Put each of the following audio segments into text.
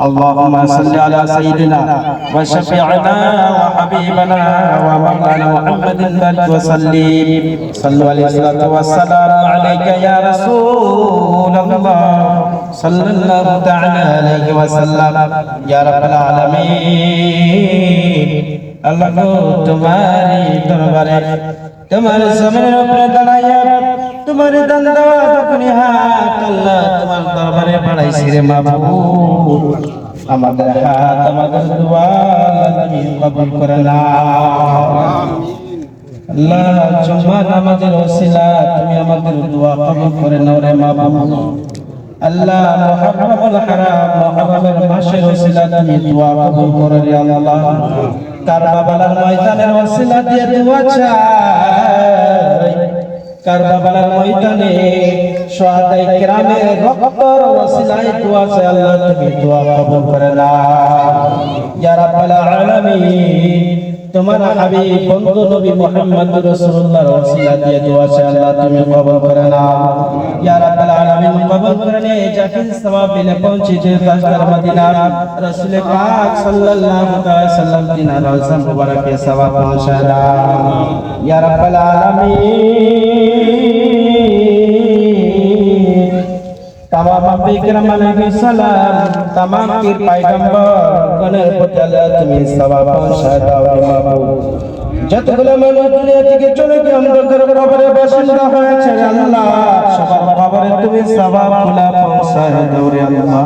اللهم صل على سيدنا وشفيعنا وحبيبنا ومولانا محمد بارك وسلم صلوا عليه الصلاه والسلام عليك يا رسول الله صلى الله تعالى عليه وسلم يا رب العالمين আল্লাহ গো তোমারই দরবারে তোমার সামনে উপরে দাঁড়াইয়া তোমার দান্দা তখনই হাত আল্লাহ তোমার দরবারে বাড়াইছি রে মাহবুব আমাদের হাত আমাদের দোয়া তুমি কবুল করে আল্লাহ জুম্মা নামাজের ওসিলা তুমি আমাদের দোয়া কবুল করে নাও রে মাহবুব আল্লাহ মুহাররমুল হারাম মুহাররমের মাসের ওসিলা তুমি করে রে আল্লাহ। কারবালার ময়দানের ওসিলা দিয়ে দোয়া চাই। কারবালার ময়দানে, সোহাদাই কেরামের রক্তর ওয়াসিলায় দোয়া সে আল্লাহ, তুমি দোয়া কবুল করে না ইয়া রাব্বাল আলামিন তোমার হাবিব বন্ধু নবী মুহাম্মদ রাসূলুল্লাহর ওসিলা দিয়ে দোয়া চাই আল্লাহ তুমি কবুল করে নাও। ইয়া রাব্বাল আলামিন কবুল করে নে জাকির সওয়াব বিলে পৌঁছে যে তাজদার মদিনা। রাসূল পাক সাল্লাল্লাহু তাআলা সাল্লাম দিনা রওজা মুবারকে সওয়াব পৌঁছায় দাও ইয়া রাব্বাল আলামিন। तमाम বিক্রম আলাইহিস সালাম तमाम के पैगंबर গণের প্রতি আল্লাহ তুমি সওয়াব পৌঁছায় দাও রে মাহবুব যতগুলো মানুষ দুনিয়া থেকে চলে গিয়ে অন্ধকার কবরে বাসিন্দা হয়েছে রে আল্লাহ সবার কবরে তুমি সওয়াব গুলা পৌঁছায় দাও রে আল্লাহ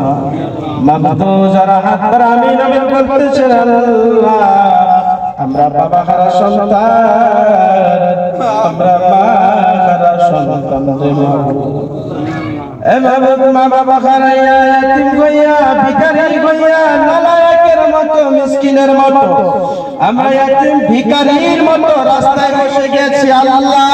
মাহবুব যারা হাত ধরে আমিন আমিন বলতেছে রে আল্লাহ আমরা বাবা হারা সন্তান আমরা মা হারা সন্তান রে মাহবুব মতো মতো আমরা মতো রাস্তায় বসে আল্লাহ।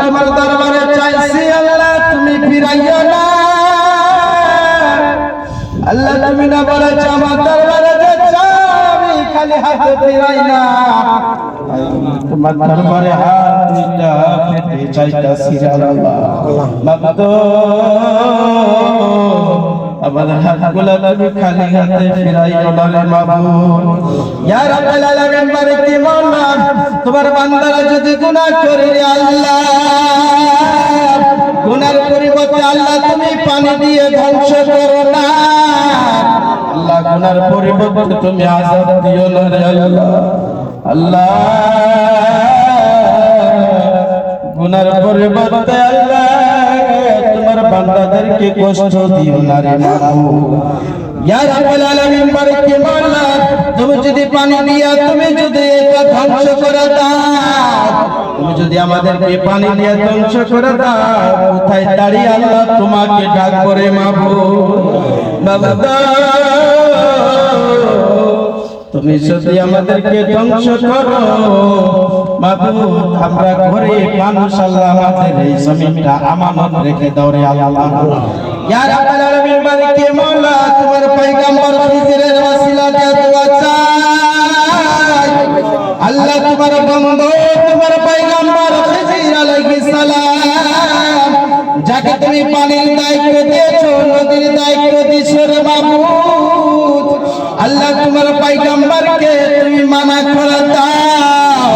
তোমার দরবারে চাইছি, আল্লাহ। তুমি ফিরাইয়া আল্লাহ, তুমি না বলেছ আমার খালি হাতে ফিরাই না। তোমার দরবারে হাত দুইটা পেতে চাইতাছি আল্লাহ। মাগো আমাদের হাতগুলো তুমি খালি হাতে রে ইয়া রাব্বাল আলামিন বারিক তোমার বান্দারা যদি গুনাহ করে আল্লাহ গুনার পরিবর্তে আল্লাহ তুমি পানি দিয়ে ধ্বংস করো না। আল্লাহ গুনার পরিবর্তে তুমি আযাব দিও না রে আল্লাহ। আল্লাহ। গুনার পরিবর্তে আল্লাহ, তোমার বান্দাদেরকে কষ্ট দিও না রে ইয়া রাব্বুল আলামিন দি মাওলা তুমি যদি পানি দিয়া, তুমি যদি এটা ধ্বংস করে দাও, তুমি যদি আমাদেরকে পানি দিয়ে ধ্বংস করে দাও, কোথায় দাঁড়িয়ে আল্লাহ তোমাকে ডাক করে মাহবুব বাবা তুমি যদি আমাদেরকে ধ্বংস করো আমরা ঘরে মানুষ আল্লাহ আমাদের এই জমিনটা আমানত রেখে রে আল্লাহ। যাকে তুমি পানির দায়িত্ব দিয়েছ, নদীর দায়িত্ব দিয়েছ রে মাহবুব আল্লাহ তোমার পয়গম্বরকে তুমি মানা করে দাও।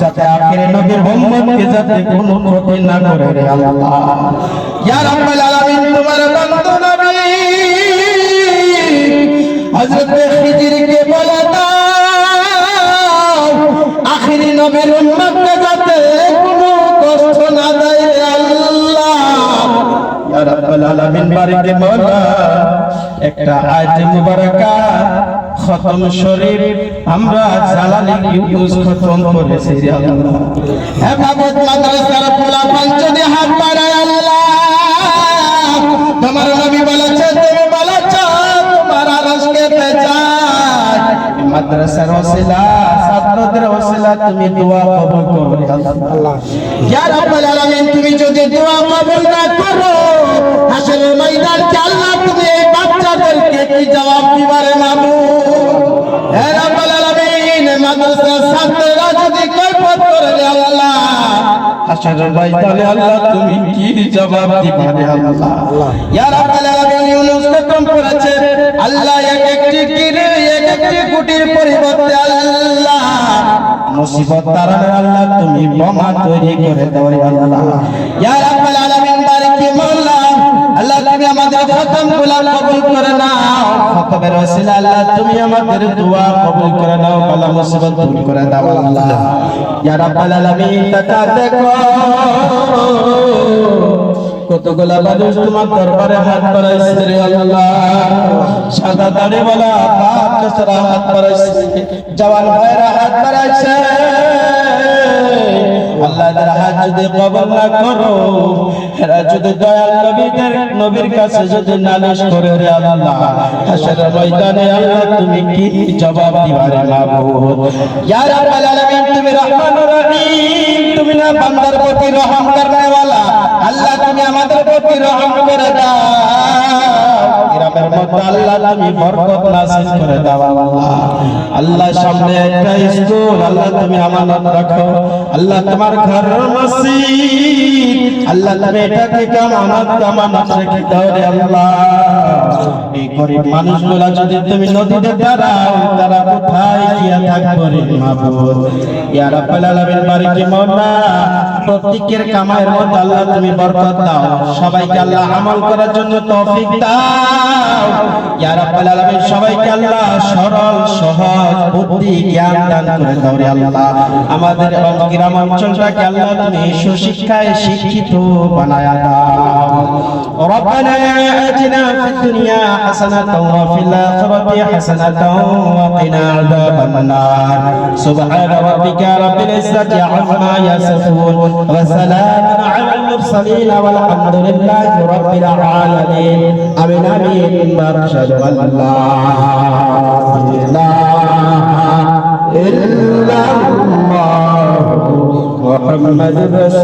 যাতে আখিরে নবীর উম্মতকে যাতে কোনো ক্ষতি না করে আল্লাহ। ইয়া রাব্বাল আলামিন, তোমার রাব্বাল আলামিন বারিক মাওলা একটা আয়াত মুবারাকা খতম শরীফ আমরা জালালি ইউজ খতম করেছি রে আল্লাহ। হে ভাগবত মাদ্রাসার পোলা পঞ্চদি হাত বাড়ায় আল্লাহ তোমার নবী বলেছে তুমি বলেছ তোমার আরশকে পেঁচায়। মাদ্রাসার ওসিলা ছাত্রদের ওসিলা তুমি দোয়া কবুল করো আল্লাহ। ইয়া রাব্বাল আলামিন তুমি যদি দোয়া কবুল না করো জবাব দিবারে ছাত্ররা যদি কৈফত করে আল্লাহ আল্লাহ তুমি কি জবাব আল্লাহ? আল্লাহ তুমি বোমা তৈরি করে দাও আল্লাহ। রাব্বাল আলামিন বারিকি মাওলা আল্লাহ তুমি আমাদের খতম গুলাম কবুল করে নাও। খতমের ওসিলা আল্লাহ তুমি আমাদের দোয়া কবুল করে নাও বালা মুসিবত দূর করে দাও, আল্লাহ। ইয়া রাব্বাল আলামিন দেখো, কতগুলা মানুষ তোমার দরবারে হাত বাড়াইছে রে আল্লাহ। সাদা দাড়ি বলা হাত বাড়াইছে। জওয়ান ভাইরা হাত বাড়াইছে। হাত যদি কবল না করো, এরা যদি দয়াল নবীদের, নবীর কাছে যদি নালিশ করে, রে আল্লাহ ময়দানে আল্লাহ, তুমি কি জবাব দিবারে ইয়া রাব্বাল আলামিন, তুমি রহিম, তুমি না বান্দার প্রতি রহম করনে আল্লাহ, তুমি আমাদের প্রতি রহম করে দাও। গ্রামের মধ্যে আল্লাহ তুমি বরকত নাসিব করে দাও, আল্লাহ। আল্লাহ সামনে একটা স্কুল, আল্লাহ তুমি আমানত রাখো। আল্লাহ তোমার ঘর মসজিদ। আল্লাহ তুমি এটাকে কামানত কামানত রেখে দাও রে আল্লাহ। এই গরিব মানুষগুলা যদি তুমি নদীতে দাঁড়াও, তারা কোথায় গিয়া থাকব রে মাহবুব? ইয়া রাব্বাল আলামিন বারিকি মাওলা প্রত্যেকের কামায়ের মধ্যে আল্লাহ তুমি বরকত দাও। সবাইকে আল্লাহ আমল করার জন্য তৌফিক দাও। ইয়া রাব্বাল আলামিন, সবাইকে আল্লাহ সরল, সহজ, বুদ্ধি, জ্ঞান দান করে দাও রে আল্লাহ। আমাদের এবং গ্রাম অঞ্চলটাকে আল্লাহ তুমি সুশিক্ষায় শিক্ষিত বানায়া দাও। ربنا آتنا في الدنيا حسنة وفي الآخرة حسنة وقنا عذاب النار. سبحان ربك رب العزة عما يصفون وسلام على المرسلين والحمد لله رب العالمين. آمين آمين. وأشهد أن لا إله إلا الله محمد رسول